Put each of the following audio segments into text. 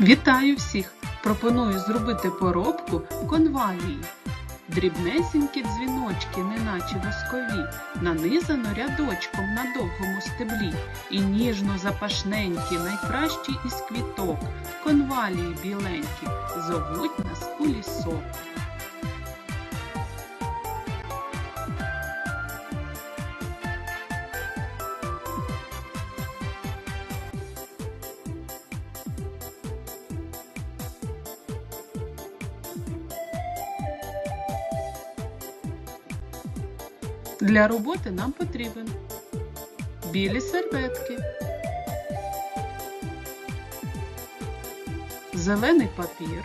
Вітаю всіх! Пропоную зробити поробку конвалії. Дрібнесенькі дзвіночки, неначе воскові, нанизано рядочком на довгому стеблі, і ніжно запашненькі, найкращі із квіток, конвалії біленькі, зовуть нас у лісок. Для роботи нам потрібен білі серветки, зелений папір,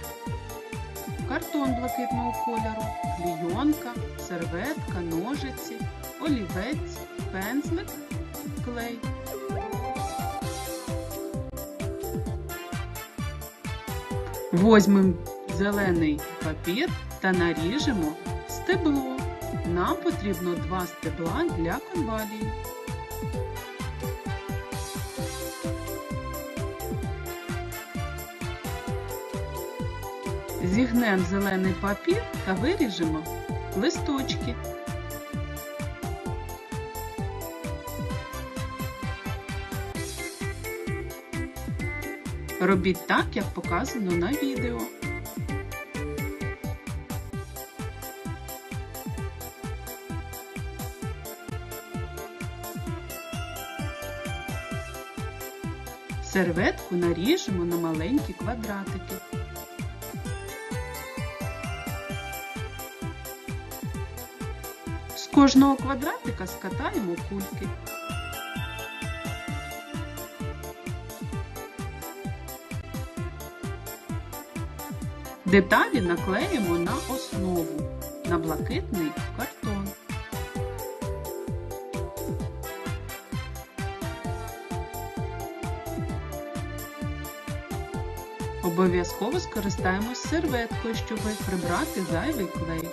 картон блакитного кольору, клійонка, серветка, ножиці, олівець, пензлик, клей. Возьмемо зелений папір та наріжемо стебло. Нам потрібно два стебла для конвалії. Зігнемо зелений папір та виріжемо листочки. Робіть так, як показано на відео. Серветку наріжемо на маленькі квадратики. З кожного квадратика скатаємо кульки. Деталі наклеїмо на основу на блакитний картон. Обов'язково скористаємось серветкою, щоб прибрати зайвий клей.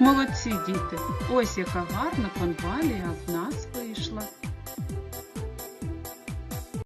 Молодці діти! Ось яка гарна конвалія в нас вийшла.